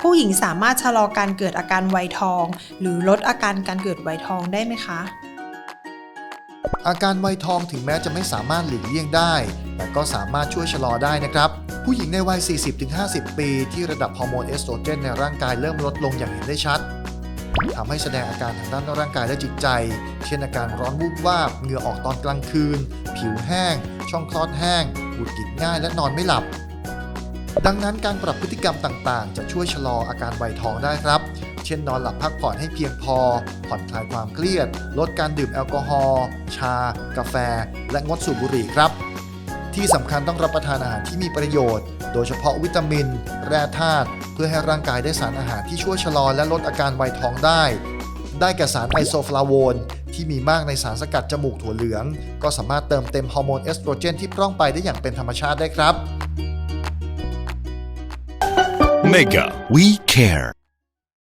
ผู้หญิงสามารถชะลอการเกิดอาการไวยทอง หรือลดอาการการเกิดไวยทองได้ไหมคะ อาการไวยทองถึงแม้จะไม่สามารถหลีกเลี่ยงได้ แต่ก็สามารถช่วยชะลอได้นะครับ ผู้หญิงในวัย 40-50 ปี ที่ระดับฮอร์โมนเอสโตรเจนในร่างกายเริ่มลดลงอย่างเห็นได้ชัดทำให้แสดงอาการทางด้านร่างกายและจิตใจ เช่นอาการร้อนวูบวาบ เหงื่อออกตอนกลางคืน ผิวแห้ง ช่องคลอดแห้งหงุดหงิดง่ายและนอนไม่หลับ ดังนั้นการปรับพฤติกรรมต่างๆ จะช่วยชะลออาการไวยทองได้ครับ เช่นนอนหลับพักผ่อนให้เพียงพอ ผ่อนคลายความเครียด ลดการดื่มแอลกอฮอล์ ชา กาแฟ และงดสูบบุหรี่ครับ ที่สำคัญต้องรับประทานอาหารที่มีประโยชน์ โดยเฉพาะวิตามิน แร่ธาตุ เพื่อให้ร่างกายได้สารอาหารที่ช่วยชะลอและลดอาการไวยทองได้ ได้แก่สารไอโซฟลาโวนที่มีมากในสารสกัดจมูกถั่วเหลือง ก็สามารถเติมเต็มฮอร์โมนเอสโตรเจนที่พร่องไปได้อย่างเป็นธรรมชาติได้ครับ Mega We Care